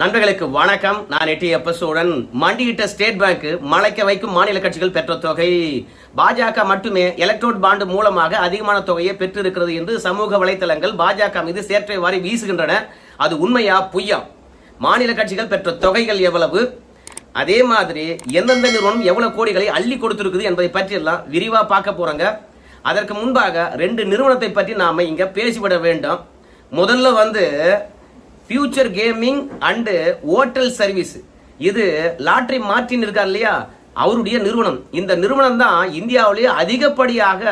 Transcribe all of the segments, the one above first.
நண்பர்களுக்கு வணக்கம். நான் எட்டி எப்பசோடன் மண்டியிட்ட ஸ்டேட் பேங்க் மலைக்க வைக்கும் மாநில கட்சிகள் பெற்ற தொகை. பாஜக மட்டுமே எலக்ட்ரோட் பாண்டு மூலமாக அதிகமான தொகையை பெற்றிருக்கிறது என்று சமூக வலைத்தளங்கள் பாஜக மீது சேற்றை வாரி வீசுகின்றன. அது உண்மையா? பொய்யா? மாநில கட்சிகள் பெற்ற தொகைகள் எவ்வளவு? அதே மாதிரி எந்தெந்த நிறுவனம் எவ்வளவு கோடிகளை அள்ளி கொடுத்திருக்குது என்பதை பற்றி எல்லாம் விரிவா பார்க்க போறாங்க. அதற்கு முன்பாக ரெண்டு நிறுவனத்தை பற்றி நாம இங்க பேசிவிட வேண்டும். முதல்ல வந்து future gaming and hotel service இது லாட்ரி மார்டின் இருக்கார் இல்லையா? அவருடைய நிறுவனம். இந்த நிறுவனம் தான் இந்தியாவிலேயே அதிகப்படியாக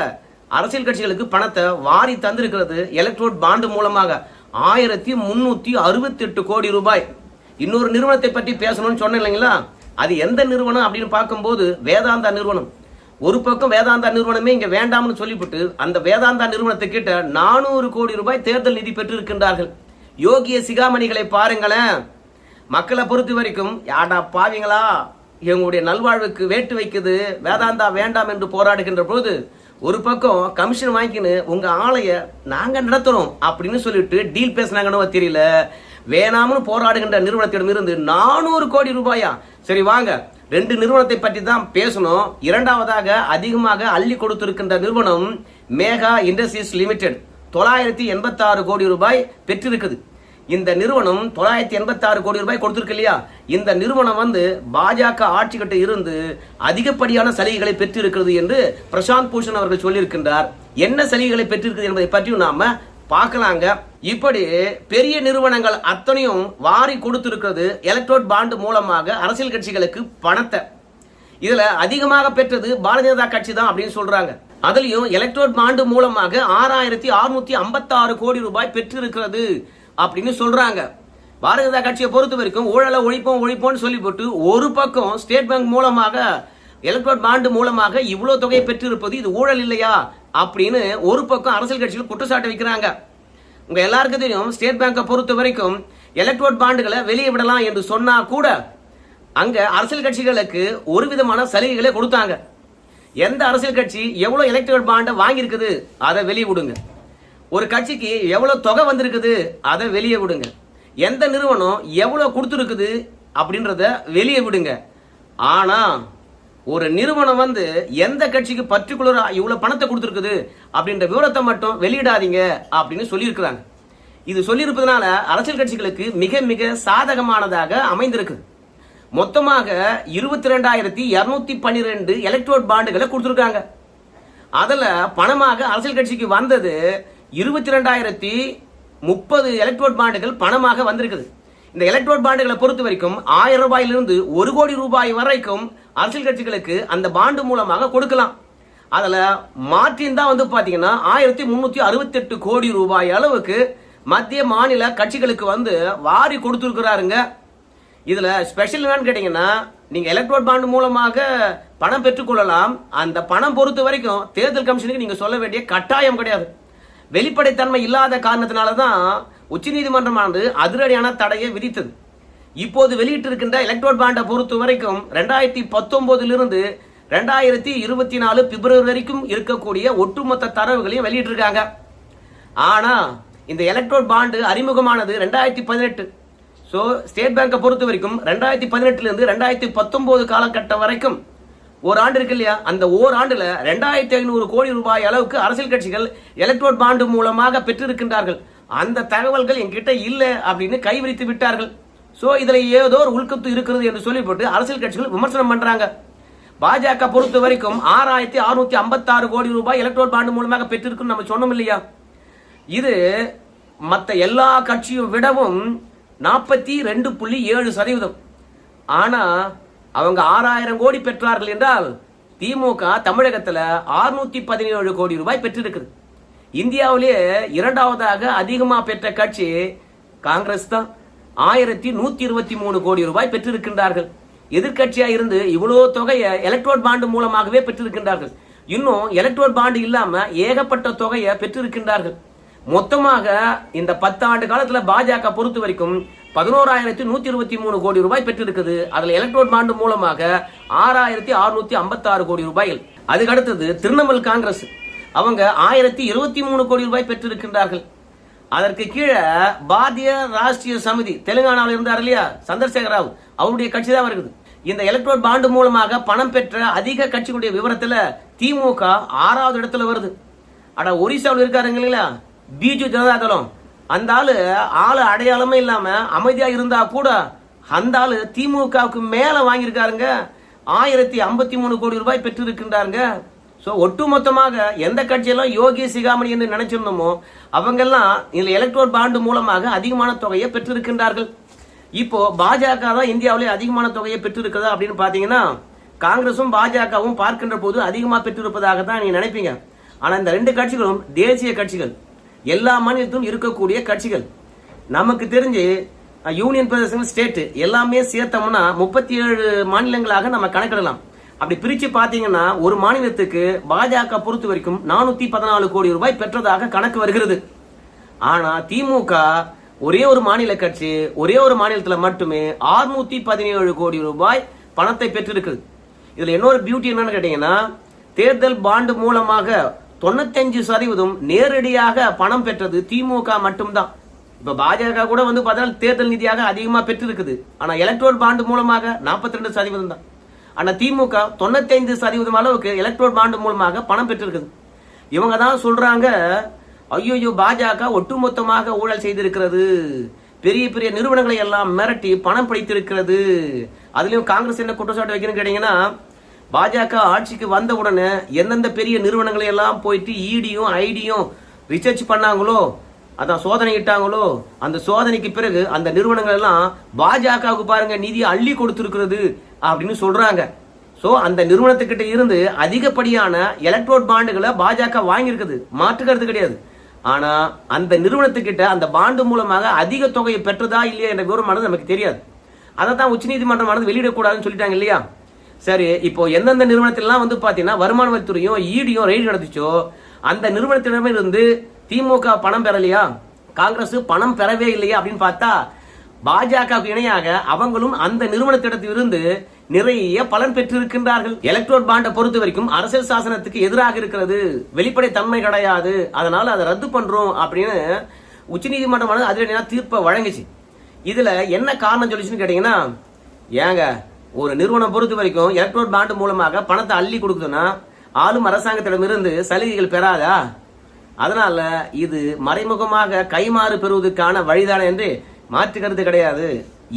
அரசியல் கட்சிகளுக்கு பணத்தை வாரி தந்திருக்கிறது. எலக்ட்ரோட் பாண்டு மூலமாக ஆயிரத்தி முன்னூத்தி அறுபத்தி எட்டு கோடி ரூபாய். இன்னொரு நிறுவனத்தை பற்றி பேசணும்னு சொன்னேன் இல்லைங்களா? அது எந்த நிறுவனம் அப்படின்னு பார்க்கும்போது வேதாந்தா நிறுவனம். ஒரு பக்கம் வேதாந்தா நிறுவனமே இங்க வேண்டாம்னு சொல்லிவிட்டு அந்த வேதாந்தா நிறுவனத்தை கிட்ட நானூறு கோடி ரூபாய் தேர்தல் நிதி பெற்றிருக்கின்றார்கள். யோகிய சிகாமணிகளை பாருங்களேன். மக்களை பொறுத்த வரைக்கும் யாடா பாவிங்களா? எங்களுடைய நல்வாழ்வுக்கு வேட்டு வைக்குது. வேதாந்தா வேண்டாம் என்று போராடுகின்ற போது ஒரு பக்கம் கமிஷன் வாங்கிக்கின்னு உங்க ஆலைய நாங்க நடத்துறோம் அப்படின்னு சொல்லிட்டு டீல் பேசினாங்கன்னு தெரியல. வேணாம்னு போராடுகின்ற நிறுவனத்திடம் இருந்து நானூறு கோடி ரூபாயா? சரி வாங்க. ரெண்டு நிறுவனத்தை பற்றி தான் பேசணும். இரண்டாவதாக அதிகமாக அள்ளி கொடுத்திருக்கின்ற நிறுவனம் மேகா இண்டஸ்ட்ரீஸ் லிமிடெட். தொள்ளாயிரத்தி எண்பத்தாறு கோடி ரூபாய் பெற்றிருக்குது. இந்த நிறுவனம் தொள்ளாயிரத்தி எண்பத்தாறு கோடி ரூபாய் கொடுத்துருக்கு இல்லையா? இந்த நிறுவனம் வந்து பாஜக ஆட்சி கட்ட இருந்து அதிகப்படியான சலுகைகளை பெற்றிருக்கிறது என்று பிரசாந்த் பூஷன் அவர்கள் சொல்லியிருக்கின்றார். என்ன சலுகைகளை பெற்றிருக்கிறது என்பதை பற்றியும் நாம பார்க்கலாங்க. இப்படி பெரிய நிறுவனங்கள் அத்தனையும் வாரி கொடுத்திருக்கிறது எலக்ட்ரோட் பாண்டு மூலமாக அரசியல் கட்சிகளுக்கு பணத்தை. இதுல அதிகமாக பெற்றது பாரதிய ஜனதா கட்சி தான் அப்படின்னு சொல்றாங்க. அதுலயும் எலக்ட்ரோட் பாண்டு மூலமாக ஆறாயிரத்தி அறுநூத்தி ஐம்பத்தாறு கோடி ரூபாய் பெற்றிருக்கிறது அப்படின்னு சொல்றாங்க. பாரதிய ஜனதா கட்சியை பொறுத்த வரைக்கும் ஊழலை ஒழிப்போம் ஒழிப்போம்னு சொல்லி போட்டு ஒரு பக்கம் ஸ்டேட் பேங்க் மூலமாக எலக்ட்ரோட் பாண்டு மூலமாக இவ்வளவு தொகையை பெற்றிருப்பது இது ஊழல் இல்லையா அப்படின்னு ஒரு பக்கம் அரசியல் கட்சிகள் குற்றச்சாட்டு வைக்கிறாங்க. உங்க எல்லாருக்கும் தெரியும் ஸ்டேட் பேங்கை பொறுத்த வரைக்கும் எலக்ட்ரோட் பாண்டுகளை வெளியே விடலாம் என்று சொன்னா கூட அங்க அரசியல் கட்சிகளுக்கு ஒரு விதமான சலுகைகளை கொடுத்தாங்க. எந்த அரசியல் கட்சி எவ்வளோ எலக்ட்ரோட் பாண்டை வாங்கியிருக்குது அதை வெளியே விடுங்க. ஒரு கட்சிக்கு எவ்வளோ தொகை வந்திருக்குது அதை வெளியே விடுங்க. எந்த நிறுவனம் எவ்வளோ கொடுத்துருக்குது அப்படின்றத வெளியே விடுங்க. ஆனால் ஒரு நிறுவனம் வந்து எந்த கட்சிக்கு பர்டிகுலராக இவ்வளோ பணத்தை கொடுத்துருக்குது அப்படின்ற விவரத்தை மட்டும் வெளியிடாதீங்க அப்படின்னு சொல்லியிருக்கிறாங்க. இது சொல்லியிருப்பதனால அரசியல் கட்சிகளுக்கு மிக மிக சாதகமானதாக அமைந்திருக்கு மொத்தமாக இருபத்தி ரெண்டாயிரத்தி இரநூத்தி பன்னிரெண்டு எலக்ட்ரோட் பாண்டுகளை கொடுத்துருக்காங்க. அதில் பணமாக அரசியல் கட்சிக்கு வந்தது இருபத்தி ரெண்டாயிரத்தி முப்பது எலக்ட்ரோட் பாண்டுகள் பணமாக வந்திருக்குது. இந்த எலக்ட்ரோட் பாண்டுகளை பொறுத்த வரைக்கும் ஆயிரம் ரூபாயிலிருந்து ஒரு கோடி ரூபாய் வரைக்கும் அரசியல் கட்சிகளுக்கு அந்த பாண்டு மூலமாக கொடுக்கலாம். அதில் மார்டின் தான் வந்து பார்த்தீங்கன்னா ஆயிரத்தி முந்நூற்றி அறுபத்தெட்டு கோடி ரூபாய் அளவுக்கு மத்திய மாநில கட்சிகளுக்கு வந்து வாரி கொடுத்துருக்கிறாருங்க. இதுல ஸ்பெஷல் என்னன்னு கேட்டீங்கன்னா நீங்க எலக்ட்ரோட் பாண்டு மூலமாக பணம் பெற்றுக்கொள்ளலாம் அந்த பணம் பொறுத்த வரைக்கும் தேர்தல் கமிஷனுக்கு நீங்க சொல்ல வேண்டிய கட்டாயம் கிடையாது. வெளிப்படைத்தன்மை இல்லாத காரணத்தினால தான் உச்சநீதிமன்றமானது அதிரடியான தடையை விதித்தது. இப்போது வெளியிட்டிருக்கின்ற எலக்ட்ரோட் பாண்டை பொறுத்த வரைக்கும் ரெண்டாயிரத்தி பத்தொன்பதிலிருந்து ரெண்டாயிரத்தி இருபத்தி நாலு பிப்ரவரி வரைக்கும் இருக்கக்கூடிய ஒட்டுமொத்த தரவுகளையும் வெளியிட்டிருக்காங்க. ஆனா இந்த எலக்ட்ரோட் பாண்டு அறிமுகமானது ரெண்டாயிரத்தி பதினெட்டு. ஸோ ஸ்டேட் பேங்கை பொறுத்த வரைக்கும் ரெண்டாயிரத்தி பதினெட்டுலேருந்து ரெண்டாயிரத்தி பத்தொம்போது காலகட்டம் வரைக்கும் ஒரு ஆண்டு இருக்கு இல்லையா? அந்த ஓராண்டில் ரெண்டாயிரத்தி ஐநூறு கோடி ரூபாய் அளவுக்கு அரசியல் கட்சிகள் எலக்ட்ரோட் பாண்டு மூலமாக பெற்றிருக்கின்றார்கள். அந்த தகவல்கள் என்கிட்ட இல்லை அப்படின்னு கைவிரித்து விட்டார்கள். ஸோ இதில் ஏதோ ஒரு உள்கத்து இருக்கிறது என்று சொல்லிப்பட்டு அரசியல் கட்சிகள் விமர்சனம் பண்ணுறாங்க பாஜக பொறுத்த வரைக்கும் ஆறாயிரத்தி அறுநூத்தி ஐம்பத்தாறு கோடி ரூபாய் எலக்ட்ரோட் பாண்டு மூலமாக பெற்றிருக்குன்னு நம்ம சொன்னோம் இல்லையா? இது மற்ற எல்லா கட்சியும் விடவும் நாற்பத்தி ரெண்டு புள்ளி ஏழு சதவீதம். ஆனா அவங்க ஆறாயிரம் கோடி பெற்றார்கள் என்றால் திமுக தமிழகத்தில் ஆறுநூற்றி பதினேழு கோடி ரூபாய் பெற்றிருக்குது. இந்தியாவிலேயே இரண்டாவதாக அதிகமாக பெற்ற கட்சி காங்கிரஸ் தான். ஆயிரத்தி நூத்தி இருபத்தி மூணு கோடி ரூபாய் பெற்றிருக்கின்றார்கள். எதிர்கட்சியாக இருந்து இவ்வளோ தொகையை எலக்ட்ரோட் பாண்டு மூலமாகவே பெற்றிருக்கின்றார்கள். இன்னும் எலக்ட்ரோட் பாண்டு இல்லாம ஏகப்பட்ட தொகையை பெற்றிருக்கின்றார்கள். மொத்தமாக இந்த பத்து ஆண்டு காலத்துல பாஜக பொறுத்த வரைக்கும் பதினோராயிரத்தி நூத்தி இருபத்தி மூணு கோடி ரூபாய் பெற்றிருக்குது. அதுல எலக்ட்ரோட் பாண்டு மூலமாக ஆறாயிரத்தி அறுநூத்தி ஐம்பத்தாறு கோடி ரூபாய்கள் அதுக்கு அடுத்தது திரிணாமுல் காங்கிரஸ். அவங்க ஆயிரத்தி இருபத்தி மூணு கோடி ரூபாய் பெற்றிருக்கின்றார்கள். அதற்கு கீழே பாரதிய ராஷ்டிரிய சமிதி தெலுங்கானாவில் இருந்தார் இல்லையா? சந்திரசேகர ராவ் அவருடைய கட்சி தான் இருக்குது. இந்த எலக்ட்ரோட் பாண்டு மூலமாக பணம் பெற்ற அதிக கட்சிகளுடைய விவரத்துல திமுக ஆறாவது இடத்துல வருது. ஆனா ஒரிசாவில் இருக்காருங்க இல்லைங்களா? பிஜு ஜனதா தளம். அந்த ஆளு ஆளு அடையாளமே இல்லாம அமைதியா இருந்தா கூட அந்த ஆளு திமுகவுக்கு மேல வாங்கியிருக்காருங்க. ஆயிரத்தி ஐம்பத்தி மூணு கோடி ரூபாய் பெற்றிருக்கின்றாருங்க. ஸோ ஒட்டுமொத்தமாக எந்த கட்சியெல்லாம் யோகி சிகாமணி என்று நினைச்சிருந்தோமோ அவங்கெல்லாம் இதில் எலக்ட்ரோல் பாண்டு மூலமாக அதிகமான தொகையை பெற்றிருக்கின்றார்கள். இப்போ பாஜக தான் இந்தியாவிலே அதிகமான தொகையை பெற்றிருக்கிறதா அப்படின்னு பார்த்தீங்கன்னா காங்கிரசும் பாஜகவும் பார்க்கின்ற போது அதிகமாக பெற்றிருப்பதாக தான் நீங்கள் நினைப்பீங்க. ஆனால் இந்த ரெண்டு கட்சிகளும் தேசிய கட்சிகள். எல்லா மாநிலத்திலும் இருக்கக்கூடிய கட்சிகள். நமக்கு தெரிஞ்சு யூனியன் பிரதேசங்கள் ஸ்டேட்டு எல்லாமே சேர்த்தோம்னா முப்பத்தி ஏழு மாநிலங்களாக நம்ம கணக்கிடலாம். அப்படி பிரித்து பார்த்தீங்கன்னா ஒரு மாநிலத்துக்கு பாஜக பொறுத்த வரைக்கும் நானூற்றி பதினாலு கோடி ரூபாய் பெற்றதாக கணக்கு வருகிறது. ஆனால் திமுக ஒரே ஒரு மாநில கட்சி ஒரே ஒரு மாநிலத்தில் மட்டுமே 617 பதினேழு கோடி ரூபாய் பணத்தை பெற்றிருக்குது. இதில் இன்னொரு பியூட்டி என்னன்னு கேட்டீங்கன்னா தேர்தல் பாண்டு மூலமாக தொண்ணூத்தஞ்சு சதவீதம் நேரடியாக பணம் பெற்றது திமுக மட்டும்தான். இப்ப பாஜக கூட வந்து பார்த்தா தேர்தல் நிதியாக அதிகமா பெற்றிருக்குது. ஆனா எலக்ட்ரோல் பாண்டு மூலமாக 42% ரெண்டு சதவீதம் தான். ஆனா திமுக தொண்ணூத்தைந்து சதவீதம் அளவுக்கு எலக்ட்ரோல் பாண்டு மூலமாக பணம் பெற்றிருக்குது. இவங்க தான் சொல்றாங்க ஐயோ பாஜக ஒட்டுமொத்தமாக ஊழல் செய்திருக்கிறது. பெரிய பெரிய நிறுவனங்களை எல்லாம் மிரட்டி பணம் பிடித்திருக்கிறது. அதுலயும் காங்கிரஸ் என்ன குற்றச்சாட்டு வைக்கணும்னு கேட்டீங்கன்னா பாஜக ஆட்சிக்கு வந்த உடனே எந்தெந்த பெரிய நிறுவனங்களை எல்லாம் போயிட்டு இடியும் ஐடியும் ரிசர்ச் பண்ணாங்களோ அதான் சோதனை இட்டாங்களோ அந்த சோதனைக்கு பிறகு அந்த நிறுவனங்கள் எல்லாம் பாஜகவுக்கு பாருங்க நிதி அள்ளி கொடுத்துருக்கிறது அப்படின்னு சொல்றாங்க. ஸோ அந்த நிறுவனத்துக்கிட்ட இருந்து அதிகப்படியான எலக்ட்ரோட் பாண்டுகளை பாஜக வாங்கியிருக்குது. மாற்றுக்கிறது கிடையாது. ஆனா அந்த நிறுவனத்துக்கிட்ட அந்த பாண்டு மூலமாக அதிக தொகையை பெற்றதா இல்லையா என்ற விவரமானது நமக்கு தெரியாது. அதை தான் உச்சநீதிமன்றமானது வெளியிடக்கூடாதுன்னு சொல்லிட்டாங்க இல்லையா? சரி இப்போ எந்தெந்த நிறுவனத்திலாம் வந்து பார்த்தீங்கன்னா வருமான வரித்துறையும் ஈடியும் ரெய்டு நடந்துச்சோ அந்த நிறுவனத்திடமே இருந்து திமுக பணம் பெறலையா? காங்கிரஸ் பணம் பெறவே இல்லையா அப்படின்னு பார்த்தா பாஜகவுக்கு இணையாக அவங்களும் அந்த நிறுவனத்திடத்திலிருந்து நிறைய பலன் பெற்றிருக்கின்றார்கள். எலக்ட்ரோட் பாண்டை பொறுத்த வரைக்கும் அரசியல் சாசனத்துக்கு எதிராக இருக்கிறது. வெளிப்படை தன்மை கிடையாது. அதனால அதை ரத்து பண்றோம் அப்படின்னு உச்சநீதிமன்றமானது அதிரடியான தீர்ப்பை வழங்குச்சு. இதுல என்ன காரணம் சொல்லிச்சுன்னு கேட்டீங்கன்னா ஏங்க ஒரு நிறுவனம் பொறுத்த வரைக்கும் எலக்ட்ரோட் பாண்டு மூலமாக பணத்தை அள்ளி கொடுக்குதுன்னா ஆளும் அரசாங்கத்திடமிருந்து சலுகைகள் பெறாதா? அதனால இது மறைமுகமாக கைமாறு பெறுவதற்கான வழிதானே என்று மாற்று கருத்து கிடையாது.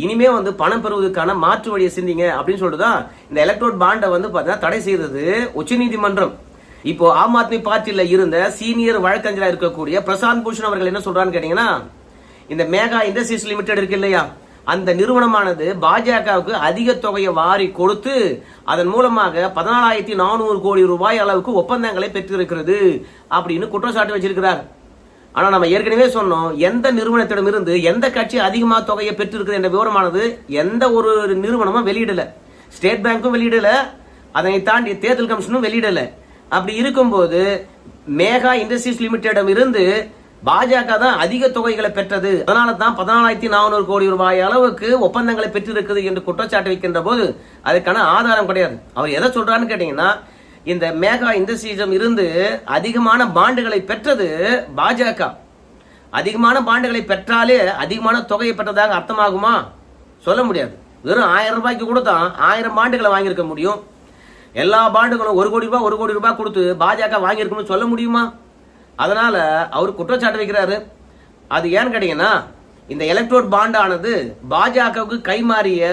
இனிமே வந்து பணம் பெறுவதற்கான மாற்று வழியை சிந்திங்க அப்படின்னு சொல்லிட்டு தான் இந்த எலக்ட்ரோட் பாண்டை வந்து பார்த்தீங்கன்னா தடை செய்தது உச்சநீதிமன்றம். இப்போ ஆம் ஆத்மி பார்ட்டியில இருந்த சீனியர் வழக்கறிஞராக இருக்கக்கூடிய பிரசாந்த் பூஷன் அவர்கள் என்ன சொல்றான்னு கேட்டீங்கன்னா இந்த மேகா இண்டஸ்ட்ரீஸ் லிமிடெட் இருக்கு இல்லையா? அந்த நிறுவனமானது பாஜகவுக்கு அதிக தொகையை வாரி கொடுத்து அதன் மூலமாக பதினாலாயிரத்தி நானூறு கோடி ரூபாய் அளவுக்கு ஒப்பந்தங்களை பெற்றிருக்கிறது அப்படின்னு குற்றச்சாட்டு வச்சிருக்கிறார். ஆனால் நம்ம ஏற்கனவே சொன்னோம் எந்த நிறுவனத்திடமிருந்து எந்த கட்சி அதிகமாக தொகையை பெற்றிருக்கிறது என்ற விவரமானது எந்த ஒரு நிறுவனமும் வெளியிடலை. ஸ்டேட் பேங்க்கும் வெளியிடலை அதனை தாண்டி தேர்தல் கமிஷனும் வெளியிடலை. அப்படி இருக்கும்போது மேகா இண்டஸ்ட்ரீஸ் லிமிடெடிடம் இருந்து பாஜக தான் அதிக தொகைகளை பெற்றது. அதனால தான் பதினாலாயிரத்தி நானூறு கோடி ரூபாய் அளவுக்கு ஒப்பந்தங்களை பெற்றிருக்குது என்று குற்றச்சாட்டு வைக்கின்ற போது அதுக்கான ஆதாரம் கிடையாது. அவர் எதை சொல்றான்னு கேட்டீங்கன்னா இந்த மேகா இண்டஸ்ட்ரீஸிடம் இருந்து அதிகமான பாண்டுகளை பெற்றது பாஜக. அதிகமான பாண்டுகளை பெற்றாலே அதிகமான தொகையை பெற்றதாக அர்த்தமாகுமா? சொல்ல முடியாது. வெறும் ஆயிரம் ரூபாய்க்கு கூட தான் ஆயிரம் பாண்டுகளை வாங்கியிருக்க முடியும். எல்லா பாண்டுகளும் ஒரு கோடி ரூபாய் ஒரு கோடி ரூபாய் கொடுத்து பாஜக வாங்கியிருக்கணும்னு சொல்ல முடியுமா? அதனால் அவர் குற்றச்சாட்டு வைக்கிறாரு. அது ஏன்னு கேட்டிங்கன்னா இந்த எலக்ட்ரோட் பாண்டானது பாஜகவுக்கு கைமாறிய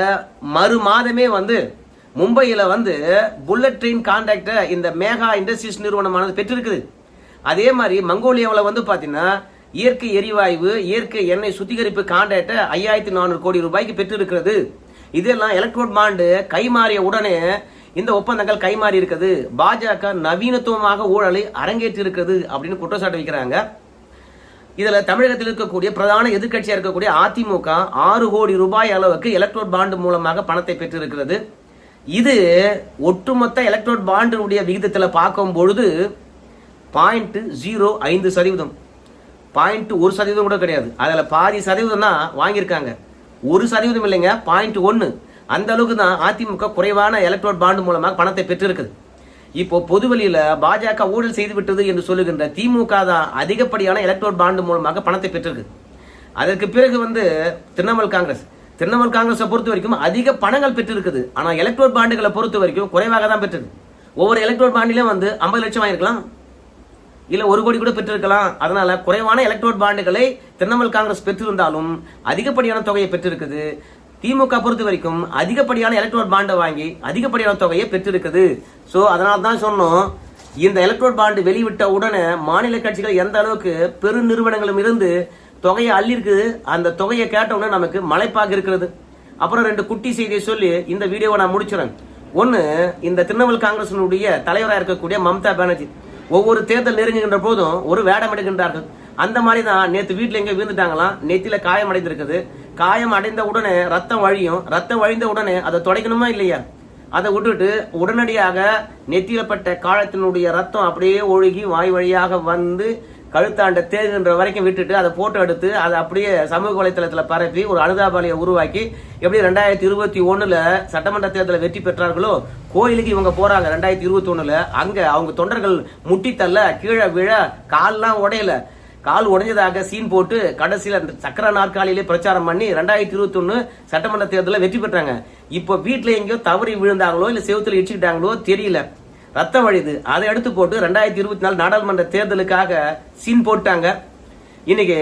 மறு மாதமே வந்து மும்பையில் வந்து புல்லட் ட்ரெயின் கான்ட்ராக்டை இந்த மேகா இண்டஸ்ட்ரீஸ் நிறுவனமானது பெற்றிருக்குது. அதே மாதிரி மங்கோலியாவில் வந்து பார்த்தீங்கன்னா இயற்கை எரிவாயு இயற்கை எண்ணெய் சுத்திகரிப்பு கான்ட்ராக்டை ஐயாயிரத்தி நானூறு கோடி ரூபாய்க்கு பெற்றிருக்கிறது. இதெல்லாம் எலக்ட்ரோட் பாண்டு கைமாறிய உடனே இந்த ஒப்பந்தங்கள் கைமாறி இருக்குது. பாஜக நவீனத்துவமாக ஊழலை அரங்கேற்றி இருக்குது அப்படின்னு குற்றச்சாட்டு வைக்கிறாங்க. இதில் தமிழகத்தில் இருக்கக்கூடிய பிரதான எதிர்கட்சியாக இருக்கக்கூடிய அதிமுக ஆறு கோடி ரூபாய் அளவுக்கு எலக்ட்ரோட் பாண்டு மூலமாக பணத்தை பெற்றிருக்கிறது. இது ஒட்டுமொத்த எலக்ட்ரோட் பாண்டினுடைய விகிதத்தில் பார்க்கும் பொழுது பாயிண்ட் ஜீரோ ஐந்து சதவீதம். பாயிண்ட் ஒரு சதவீதம் கூட கிடையாது. அதில் பாதி சதவீதம் தான் வாங்கியிருக்காங்க. ஒரு சதவீதம் இல்லைங்க பாயிண்ட் ஒன்று அந்த அளவுக்கு தான் அதிமுக குறைவான எலக்ட்ரோட் பாண்டு மூலமாக பணத்தை பெற்றிருக்குது. இப்போ பொதுவெளியில் பாஜக ஊழல் செய்து விட்டது என்று சொல்லுகின்ற திமுக தான் அதிகப்படியான எலக்ட்ரோட் பாண்டு மூலமாக பணத்தை பெற்றிருக்கு. அதற்கு பிறகு வந்து திரிணாமுல் காங்கிரஸ். திரிணாமுல் காங்கிரஸை பொறுத்த வரைக்கும் அதிக பணங்கள் பெற்றிருக்குது. ஆனால் எலக்ட்ரோட் பாண்டுகளை பொறுத்த வரைக்கும் குறைவாக தான் பெற்றிருக்கு. ஒவ்வொரு எலக்ட்ரோட் பாண்டிலும் வந்து ஐம்பது லட்சம் ஆயிருக்கலாம் இல்லை ஒரு கோடி கூட பெற்றிருக்கலாம். அதனால குறைவான எலக்ட்ரோட் பாண்டுகளை திரிணாமுல் காங்கிரஸ் பெற்றிருந்தாலும் அதிகப்படியான தொகையை பெற்றிருக்குது. திமுக பொறுத்த வரைக்கும் அதிகப்படியான எலக்ட்ரோட் பாண்டை வாங்கி அதிகப்படியான தொகையை பெற்றிருக்குது. ஸோ அதனால தான் சொன்னோம் இந்த எலக்ட்ரோட் பாண்டு வெளிவிட்ட உடனே மாநில கட்சிகள் எந்த அளவுக்கு பெரு நிறுவனங்களும் இருந்து தொகையை அள்ளிருக்குது அந்த தொகையை கேட்டவுடனே நமக்கு மலைப்பாக இருக்கிறது. அப்புறம் ரெண்டு குட்டி செய்தியை சொல்லி இந்த வீடியோவை நான் முடிச்சுறேன். ஒன்று இந்த திரிணாமுல் காங்கிரசினுடைய தலைவராக இருக்கக்கூடிய மம்தா பானர்ஜி. ஒவ்வொரு தேர்தல் நெருங்குகின்ற போதும் ஒரு வேடம் எடுக்கின்றார்கள். அந்த மாதிரி தான் நேற்று வீட்டில் எங்கே விழுந்துட்டாங்களாம் நெத்தியில் காயம் அடைந்திருக்குது. காயம் அடைந்த உடனே ரத்தம் வழியும் ரத்தம் வழிந்த உடனே அதை துடைக்கணுமா இல்லையா? அதை விட்டுட்டு உடனடியாக நெத்தியிலப்பட்ட காலத்தினுடைய ரத்தம் அப்படியே ஒழுகி வாய் வழியாக வந்து கழுத்தாண்ட தேர்கின்ற வரைக்கும் விட்டுட்டு அதை போட்டோ எடுத்து அதை அப்படியே சமூக வலைத்தளத்தில் பரப்பி ஒரு அனுதாபாலையை உருவாக்கி எப்படி ரெண்டாயிரத்தி இருபத்தி ஒண்ணுல சட்டமன்ற தேர்தலில் வெற்றி பெற்றார்களோ கோயிலுக்கு இவங்க போறாங்க ரெண்டாயிரத்தி இருபத்தி ஒண்ணுல. அங்க அவங்க தொண்டர்கள் முட்டி தள்ள கீழே விழ கால்லாம் உடையல. கால் உடைஞ்சதாக சீன் போட்டு கடைசியில் அந்த சக்கர நாற்காலியிலே பிரச்சாரம் பண்ணி ரெண்டாயிரத்தி இருபத்தொன்னு சட்டமன்ற தேர்தலில் வெற்றி பெற்றாங்க. இப்போ வீட்டில் எங்கேயோ தவறி விழுந்தாங்களோ இல்லை செவத்தில் இடிச்சுக்கிட்டாங்களோ தெரியல. ரத்தம் வழிது அதை எடுத்து போட்டு ரெண்டாயிரத்தி இருபத்தி நாலு நாடாளுமன்ற தேர்தலுக்காக சீன் போட்டாங்க. இன்னைக்கு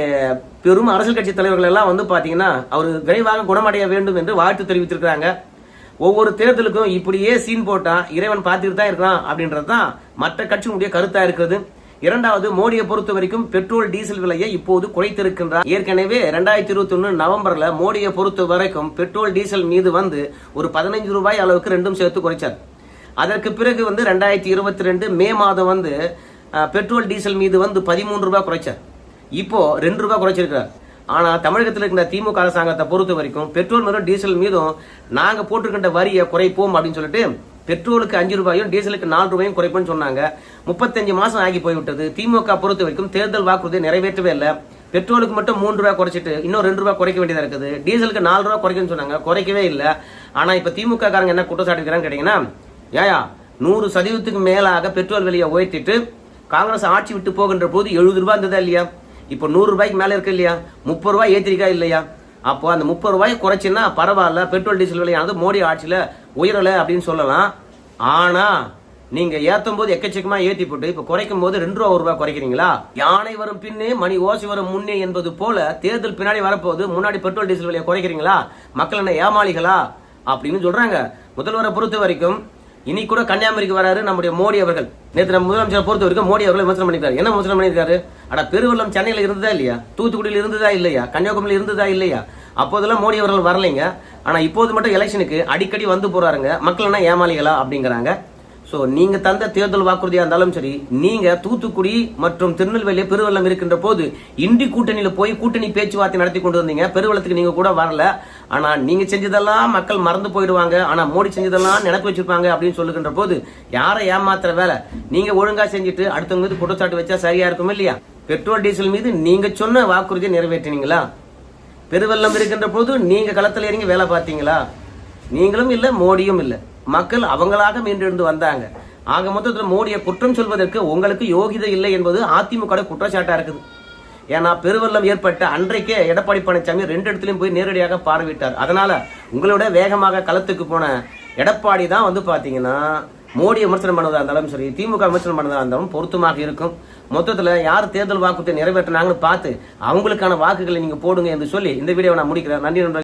பெரும் அரசியல் கட்சி தலைவர்கள் எல்லாம் வந்து பார்த்தீங்கன்னா அவர் விரைவாக குணமடைய வேண்டும் என்று வாழ்த்து தெரிவித்திருக்கிறாங்க. ஒவ்வொரு தேர்தலுக்கும் இப்படியே சீன் போட்டான் இறைவன் பார்த்துட்டு தான் இருக்கிறான் அப்படின்றது தான் மற்ற கட்சியினுடைய கருத்தா இருக்கிறது. இரண்டாவது மோடியை பொறுத்த வரைக்கும் பெட்ரோல் டீசல் விலையை இப்போது குறைத்திருக்கின்றார். ஏற்கனவே ரெண்டாயிரத்தி இருபத்தி ஒன்னு நவம்பர்ல மோடியை பொறுத்த வரைக்கும் பெட்ரோல் டீசல் மீது வந்து ஒரு பதினைஞ்சு ரூபாய் அளவுக்கு ரெண்டும் சேர்த்து குறைச்சார். அதற்கு பிறகு வந்து ரெண்டாயிரத்தி இருபத்தி ரெண்டு மே மாதம் வந்து பெட்ரோல் டீசல் மீது வந்து பதிமூன்று ரூபாய் குறைச்சார். இப்போ ரெண்டு ரூபாய் குறைச்சிருக்கிறார். ஆனா தமிழகத்தில் இருக்கிற திமுக அரசாங்கத்தை பொறுத்த வரைக்கும் பெட்ரோல் மற்றும் டீசல் மீதும் நாங்க போட்டிருக்கின்ற வரியை குறைப்போம் அப்படின்னு சொல்லிட்டு பெட்ரோலுக்கு அஞ்சு ரூபாயும் டீசலுக்கு நாலு ரூபாயும் குறைப்புன்னு சொன்னாங்க. முப்பத்தஞ்சு மாசம் ஆகி போய்விட்டது. திமுக பொறுத்த வரைக்கும் தேர்தல் வாக்குறுதியை நிறைவேற்றவே இல்லை. பெட்ரோலுக்கு மட்டும் மூன்று ரூபாய் குறைச்சிட்டு இன்னும் ரெண்டு ரூபாய் குறைக்க வேண்டியதாக இருக்குது. டீசலுக்கு நாலு ரூபாய் குறைக்கணும்னு சொன்னாங்க. குறைக்கவே இல்லை. ஆனா இப்ப திமுக காரங்க என்ன குற்றச்சாட்டுக்கிறான்னு கேட்டீங்கன்னா ஏயா நூறு சதவீதத்துக்கு மேலாக பெட்ரோல் விலையை உயர்த்திட்டு காங்கிரஸ் ஆட்சி விட்டு போகின்ற போது எழுபது ரூபாய் இருந்ததா இல்லையா? இப்போ நூறு ரூபாய்க்கு மேலே இருக்கு இல்லையா? முப்பது ரூபாய் ஏற்றிருக்கா இல்லையா? அப்போ அந்த முப்பது ரூபாய் குறைச்சின்னா பரவாயில்ல பெட்ரோல் டீசல் விலையானது மோடி ஆட்சியில் உயரல அப்படின்னு சொல்லலாம். ஆனா நீங்க ஏத்தும் போது எக்கச்சக்கமா ஏத்தி போட்டு இப்ப குறைக்கும் போது ரெண்டு ரூபா ஒரு ரூபாய் குறைக்கிறீங்களா? யானை வரும் பின்னே மணி ஓசி வரும் முன்னே என்பது போல தேர்தல் பின்னாடி வரப்போகுது முன்னாடி பெட்ரோல் டீசல் விலையை குறைக்கிறீங்களா? மக்கள் என்ன ஏமாளிகளா? அப்படின்னு சொல்றாங்க. முதல்வரை பொறுத்த வரைக்கும் இனி கூட கன்னியாகுமரிக்கு வராரு நம்முடைய மோடி அவர்கள். நேற்று நம்ம முதலமைச்சர் பொறுத்த வரைக்கும் மோடி அவர்கள் விமர்சனம் பண்ணிருக்காரு என்ன விமர்சனம் பண்ணியிருக்காரு? அட பெருவெள்ளம் சென்னையில் இருந்ததா இல்லையா? தூத்துக்குடியில் இருந்ததா இல்லையா? கன்னியாகுமரியில் இருந்ததா இல்லையா? அப்போதெல்லாம் மோடி அவர்கள் வரலைங்க. ஆனா இப்போது மட்டும் எலெக்ஷனுக்கு அடிக்கடி வந்து போறாருங்க. மக்கள் என்ன ஏமாளிகளா அப்படிங்கிறாங்க. ஸோ நீங்கள் தந்த தேர்தல் வாக்குறுதியாக இருந்தாலும் சரி நீங்கள் தூத்துக்குடி மற்றும் திருநெல்வேலி பெருவெள்ளம் இருக்கின்ற போது இண்டி கூட்டணியில் போய் கூட்டணி பேச்சுவார்த்தை நடத்தி கொண்டு வந்தீங்க. பெருவெள்ளத்துக்கு நீங்கள் கூட வரல. ஆனால் நீங்கள் செஞ்சதெல்லாம் மக்கள் மறந்து போயிடுவாங்க. ஆனால் மோடி செஞ்சதெல்லாம் நினைப்பு வச்சிருப்பாங்க அப்படின்னு சொல்லுகின்ற போது யாரை ஏமாத்துற வேலை? நீங்கள் ஒழுங்காக செஞ்சுட்டு அடுத்தவங்க மீது குற்றச்சாட்டு வச்சா சரியாக இருக்கும் இல்லையா? பெட்ரோல் டீசல் மீது நீங்கள் சொன்ன வாக்குறுதியை நிறைவேற்றினீங்களா? பெருவெள்ளம் இருக்கின்ற போது நீங்கள் களத்தில் இறங்கி வேலை பார்த்தீங்களா? நீங்களும் இல்லை மோடியும் இல்லை. மக்கள் அவங்களாக மீண்டெழுந்து வந்தாங்க. ஆக மொத்தத்தில் மோடியை குற்றம் சொல்வதற்கு உங்களுக்கு யோகிதை இல்லை என்பது அதிமுக குற்றச்சாட்டாக இருக்குது. ஏன்னா பெருவெள்ளம் ஏற்பட்ட அன்றைக்கே எடப்பாடி பழனிசாமி ரெண்டு இடத்துலையும் போய் நேரடியாக பார்வையிட்டார். அதனால உங்களோட வேகமாக களத்துக்கு போன எடப்பாடி தான் வந்து பார்த்தீங்கன்னா மோடி விமர்சனம் பண்ணதாக இருந்தாலும் சரி திமுக விமர்சனம் பண்ணதாக இருந்தாலும் பொருத்தமாக இருக்கும். மொத்தத்தில் யார் தேர்தல் வாக்குறுதியை நிறைவேற்றினாங்கன்னு பார்த்து அவங்களுக்கான வாக்குகளை நீங்கள் போடுங்க என்று சொல்லி இந்த வீடியோவை நான் முடிக்கிறேன். நன்றி நன்றி